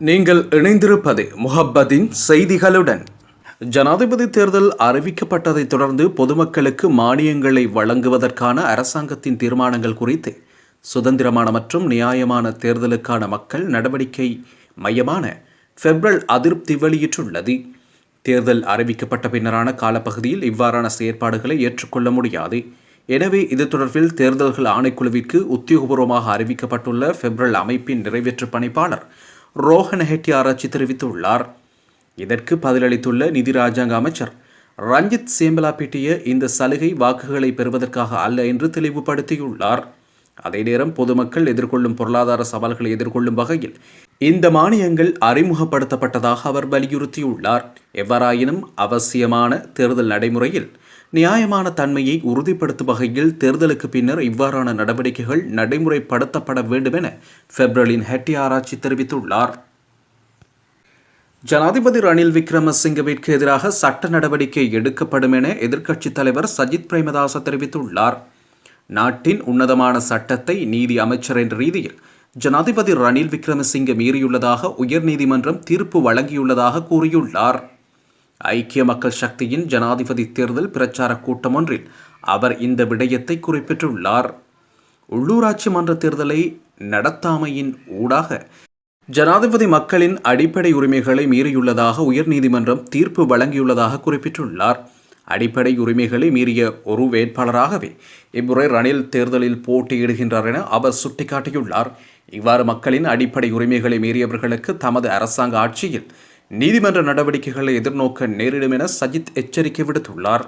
நீங்கள் இணைந்திருப்பது முஹப்பதின் செய்திகளுடன். ஜனாதிபதி தேர்தல் அறிவிக்கப்பட்டதைத் தொடர்ந்து பொதுமக்களுக்கு மானியங்களை வழங்குவதற்கான அரசாங்கத்தின் தீர்மானங்கள் குறித்து சுதந்திரமான மற்றும் நியாயமான தேர்தலுக்கான மக்கள் நடவடிக்கை மையமான ஃபெப்ரல் அதிருப்தி வெளியிட்டுள்ளது. தேர்தல் அறிவிக்கப்பட்ட பின்னரான காலப்பகுதியில் இவ்வாறான செயற்பாடுகளை ஏற்றுக்கொள்ள முடியாது. எனவே இது தொடர்பில் தேர்தல்கள் ஆணைக்குழுவிற்கு உத்தியோகபூர்வமாக அறிவிக்கப்பட்டுள்ள ஃபெப்ரல் அமைப்பின் நிறைவேற்று பணிப்பாளர் ரோஹன் ஹெட்டி ஆராய்ச்சி தெரிவித்துள்ளார். இதற்கு பதிலளித்துள்ள நிதி ராஜாங்க அமைச்சர் ரஞ்சித் சேம்பலாப்பிட்டிய இந்த சலுகை வாக்குகளை பெறுவதற்காக அல்ல என்று தெளிவுபடுத்தியுள்ளார். அதே நேரம் பொதுமக்கள் எதிர்கொள்ளும் பொருளாதார சவால்களை எதிர்கொள்ளும் வகையில் இந்த மானியங்கள் அறிமுகப்படுத்தப்பட்டதாக அவர் வலியுறுத்தியுள்ளார். எவ்வாறாயினும் அவசியமான தேர்தல் நடைமுறையில் நியாயமான தன்மையை உறுதிப்படுத்தும் வகையில் தேர்தலுக்கு பின்னர் இவ்வாறான நடவடிக்கைகள் நடைமுறைப்படுத்தப்பட வேண்டும் என ஃபெப்ரலின் ஹெட்டி ஆராய்ச்சி தெரிவித்துள்ளார். ஜனாதிபதி ரணில் விக்ரமசிங்கவிற்கு எதிராக சட்ட நடவடிக்கை எடுக்கப்படும் என எதிர்க்கட்சித் தலைவர் சஜித் பிரேமதாச தெரிவித்துள்ளார். நாட்டின் உன்னதமான சட்டத்தை நீதி அமைச்சர் என்ற ரீதியில் ஜனாதிபதி ரணில் விக்ரமசிங்க மீறியுள்ளதாக உயர்நீதிமன்றம் தீர்ப்பு வழங்கியுள்ளதாக கூறியுள்ளார். ஐக்கிய மக்கள் சக்தியின் ஜனாதிபதி தேர்தல் பிரச்சார கூட்டம் ஒன்றில் அவர் இந்த விடயத்தை குறிப்பிட்டுள்ளார். உள்ளூராட்சி மன்ற தேர்தலை நடத்தாமையின் ஊடாக ஜனாதிபதி மக்களின் அடிப்படை உரிமைகளை மீறியுள்ளதாக உயர்நீதிமன்றம் தீர்ப்பு வழங்கியுள்ளதாக குறிப்பிட்டுள்ளார். அடிப்படை உரிமைகளை மீறிய ஒரு வேட்பாளராகவே இம்முறை ரணில் தேர்தலில் போட்டியிடுகின்றார் என அவர் சுட்டிக்காட்டியுள்ளார். இவ்வாறு மக்களின் அடிப்படை உரிமைகளை மீறியவர்களுக்கு தமது அரசாங்க ஆட்சியில் நீதிமன்ற நடவடிக்கைகளை எதிர்நோக்க நேரிடும் என சஜித் எச்சரிக்கை விடுத்துள்ளார்.